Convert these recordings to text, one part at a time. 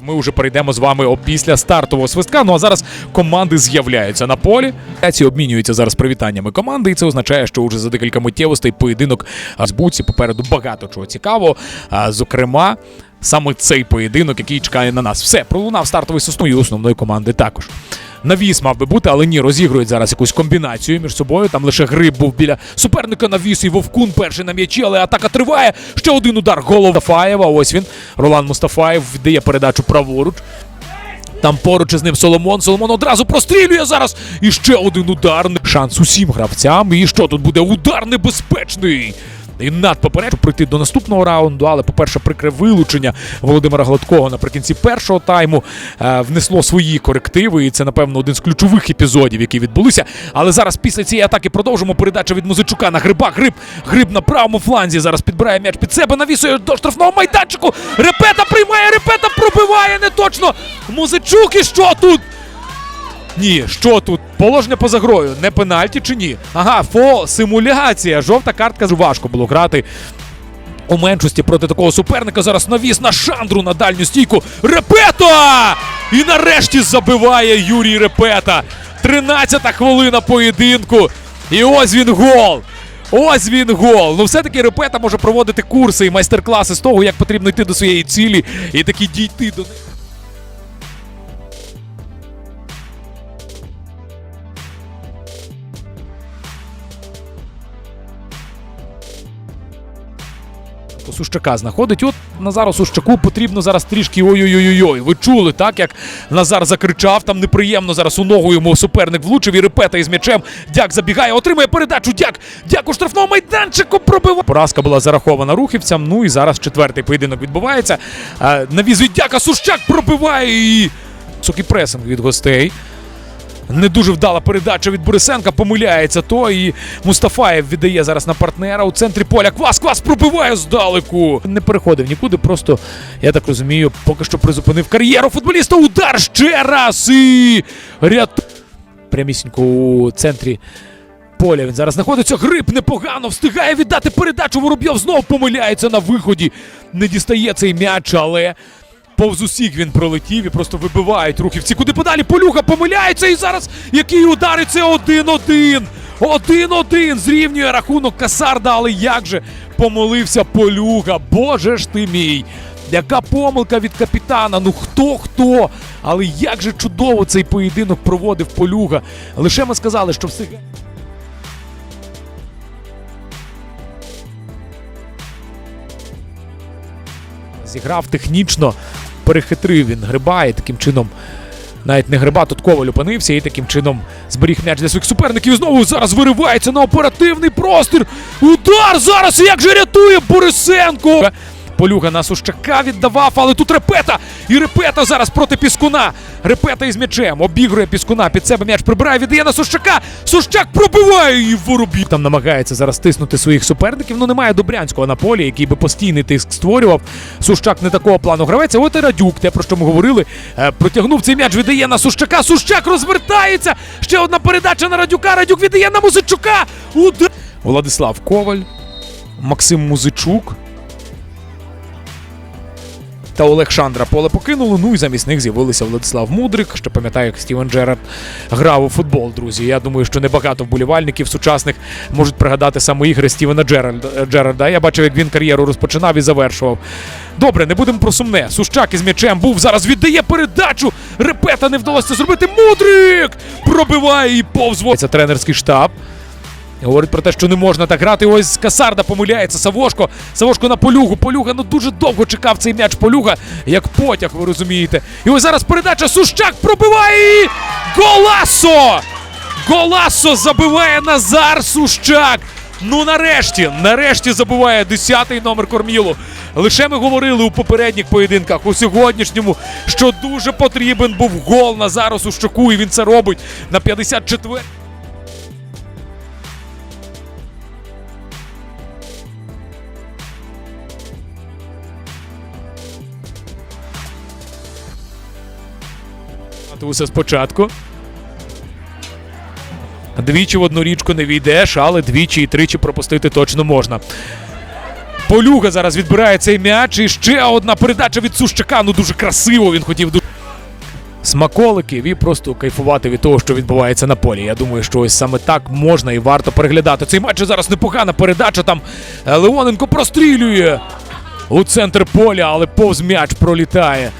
Ми вже перейдемо з вами після стартового свистка. Ну а зараз команди з'являються на полі. Ці обмінюються зараз привітаннями команди, і це означає, що вже за декілька миттєвостей поєдинок з буці попереду багато чого цікавого. Зокрема, саме цей поєдинок, який чекає на нас. Все пролунав стартовий сосну і основної команди також. Навіс мав би бути, але ні, розігрують зараз якусь комбінацію між собою. Там лише гриб був біля суперника навіс і Вовкун перший на м'ячі, але атака триває. Ще один удар голова Фаєва. Ось він. Ролан Мустафаєв віддає передачу праворуч. Там поруч із ним Соломон. Соломон одразу прострілює зараз. І ще один удар. Шанс усім гравцям. І що тут буде? Удар небезпечний. І над поперед, щоб пройти до наступного раунду, але, по-перше, прикре вилучення Володимира Гладкого наприкінці першого тайму е, внесло свої корективи. І це, напевно, один з ключових епізодів, які відбулися. Але зараз після цієї атаки продовжимо передача від Музичука на гриба. Гриб, гриб на правому фланзі. Зараз підбирає м'яч під себе, навісує до штрафного майданчику. Репета приймає, репета пробиває не точно. Музичук і що тут? Ні, що тут? Положення поза грою. Не пенальті чи ні? Ага, фо, симуляція. Жовта картка важко було грати. У меншості проти такого суперника зараз навіс на шандру на дальню стійку. Репета! І нарешті забиває Юрій Репета. 13-та хвилина поєдинку. І ось він гол. Ось він гол. Ну, все-таки Репета може проводити курси і майстер-класи з того, як потрібно йти до своєї цілі і таки дійти до неї. Сущака знаходить. От Назару Сущаку потрібно зараз трішки ой-ой-ой-ой. Ви чули, так як Назар закричав, там неприємно зараз у ногу йому суперник влучив і репета із м'ячем. Дяк забігає, отримує передачу. Дяк! Дяк у штрафному майданчику пробиває. Поразка була зарахована рухівцям. Ну і зараз четвертий поєдинок відбувається. А, Навіз від Дяка Сущак пробиває і. Високий пресинг від гостей. Не дуже вдала передача від Борисенка, помиляється то і Мустафаєв віддає зараз на партнера у центрі поля. Квас, квас пробиває здалеку. Не переходив нікуди, просто, я так розумію, поки що призупинив кар'єру футболіста. Удар ще раз і ряд. Прямісінько у центрі поля. Він зараз знаходиться. Гриб непогано встигає віддати передачу. Воробйов знову помиляється на виході. Не дістає цей м'яч, але. Повз усіх він пролетів і просто вибивають рухівці. Куди подалі Полюха помиляється і зараз який удар і це 1-1. 1-1 зрівнює рахунок Касарда, але як же помолився Полюга. Боже ж ти мій. Яка помилка від капітана? Ну хто хто? Але як же чудово цей поєдинок проводив Полюга. Лише ми сказали, що все. Зіграв технічно, перехитрив він гриба і таким чином. Навіть не гриба, тут коваль опинився і таким чином зберіг м'яч для своїх суперників. І знову зараз виривається на оперативний простір. Удар зараз! Як же рятує Борисенко! Полюга на Сущака віддавав, але тут репета! І репета зараз проти Піскуна. Репета із м'ячем. Обігрує Піскуна під себе м'яч прибирає, віддає на Сущака. Сущак пробиває і воробій. Там намагається зараз тиснути своїх суперників. Ну немає Добрянського на полі, який би постійний тиск створював. Сущак не такого плану гравець. От і Радюк, те про що ми говорили. е, Протягнув цей м'яч, віддає на Сущака. Сущак розвертається. Ще одна передача на Радюка. Радюк віддає на Музичука. Удар. Владислав Коваль, Максим Музичук та Олег поле покинули. Ну і замість них з'явилися Владислав Мудрик. Ще пам'ятаю, як Стівен Джерард грав у футбол, друзі. Я думаю, що небагато вболівальників сучасних можуть пригадати саме ігри Стівена Джерарда. Я бачив, як він кар'єру розпочинав і завершував. Добре, не будемо про сумне. Сущак із м'ячем був зараз. Віддає передачу. Репета не вдалося зробити. Мудрик пробиває і повз. Це тренерський штаб. Говорить про те, що не можна так грати. Ось Касарда помиляється. Савошко. Савошко на полюгу. Полюга ну дуже довго чекав цей м'яч. Полюга, як потяг, ви розумієте. І ось зараз передача Сущак пробиває. і Голасо! Голасо забиває Назар Сущак. Ну нарешті, нарешті забиває 10-й номер Кормілу. Лише ми говорили у попередніх поєдинках, у сьогоднішньому, що дуже потрібен був гол Назару Сущаку, і він це робить на 54 Усе спочатку. Двічі в одну річку не війдеш, але двічі і тричі пропустити точно можна. Полюга зараз відбирає цей м'яч. І ще одна передача від Сущака. Ну дуже красиво він хотів дуже. Смаколиків і просто кайфувати від того, що відбувається на полі. Я думаю, що ось саме так можна і варто переглядати. Цей матч зараз непогана передача. Там е, Леоненко прострілює у центр поля, але повз м'яч пролітає.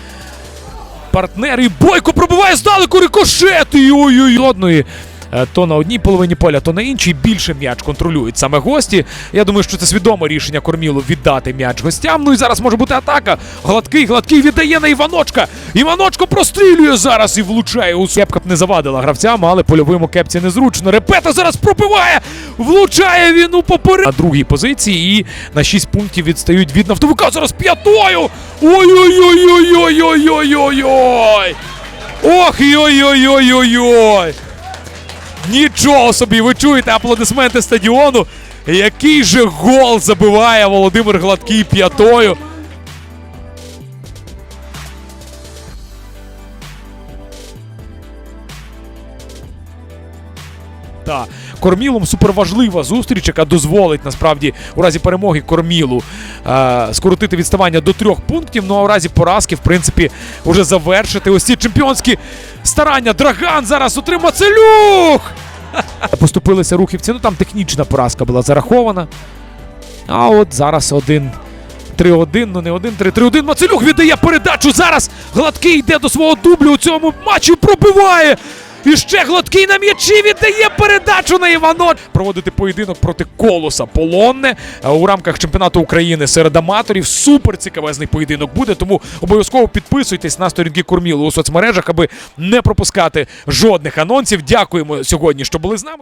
Партнер і Бойко пробиває здалеку рикошет. Ой-ой-ой. Е, То на одній половині поля, то на іншій більше м'яч контролюють саме гості. Я думаю, що це свідоме рішення Кормілу віддати м'яч гостям. Ну і зараз може бути атака. Гладкий, гладкий віддає на Іваночка. Іваночко прострілює зараз і влучає. У кепка б не завадила гравцям, але польовому кепці незручно. Репета зараз пробиває. Влучає він у поперед. На другій позиції і на 6 пунктів відстають від нафтовика. Зараз п'ятою. Ой-ой-ой-ой-ой-ой-ой-ой-ой. Ох, ой-ой-ой-ой-ой. Нічого собі, ви чуєте аплодисменти стадіону. Який же гол забиває Володимир Гладкий п'ятою. Та Кормілом суперважлива зустріч, яка дозволить насправді у разі перемоги Кормілу скоротити відставання до трьох пунктів. Ну а у разі поразки, в принципі, уже завершити ось ці чемпіонські старання. Драган зараз отримав Целюх! Поступилися рухівці. Ну там технічна поразка була зарахована. А от зараз один. 3-1, ну не 1, 3-3-1. Мацелюк віддає передачу. Зараз гладкий йде до свого дублю у цьому матчі. Пробиває. І ще гладкий на м'ячі віддає передачу на Івано. Проводити поєдинок проти колоса Полонне е, у рамках чемпіонату України серед аматорів. Супер цікавезний поєдинок буде. Тому обов'язково підписуйтесь на сторінки Курмілу у соцмережах, аби не пропускати жодних анонсів. Дякуємо сьогодні, що були з нами.